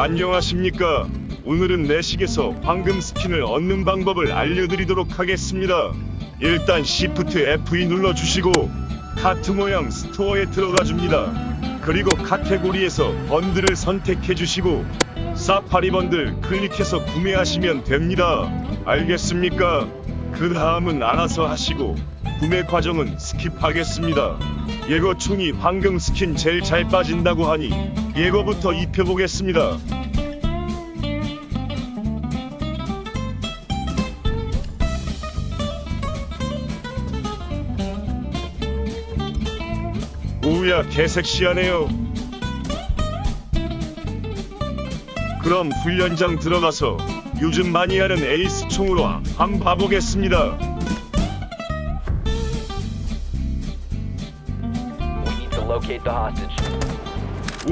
안녕하십니까. 오늘은 내식에서 황금 스킨을 얻는 방법을 알려드리도록 하겠습니다. 일단 Shift F2 눌러주시고 카트 모양 스토어에 들어가 줍니다. 그리고 카테고리에서 번들을 선택해 주시고 사파리 번들 클릭해서 구매하시면 됩니다. 알겠습니까? 그 다음은 알아서 하시고 구매 과정은 스킵하겠습니다. 예거 총이 황금 스킨 제일 잘 빠진다고 하니 예거부터 입혀보겠습니다. 오야 개섹시하네요. 그럼 훈련장 들어가서 요즘 많이 하는 에이스 총으로 한번 봐보겠습니다. We need to locate.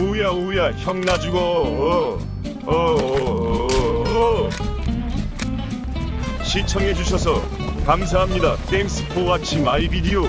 오야 오야 형 나 죽어. 어, 어, 어, 어, 어. 시청해 주셔서 감사합니다. 땡스 포 와치 마이 비디오.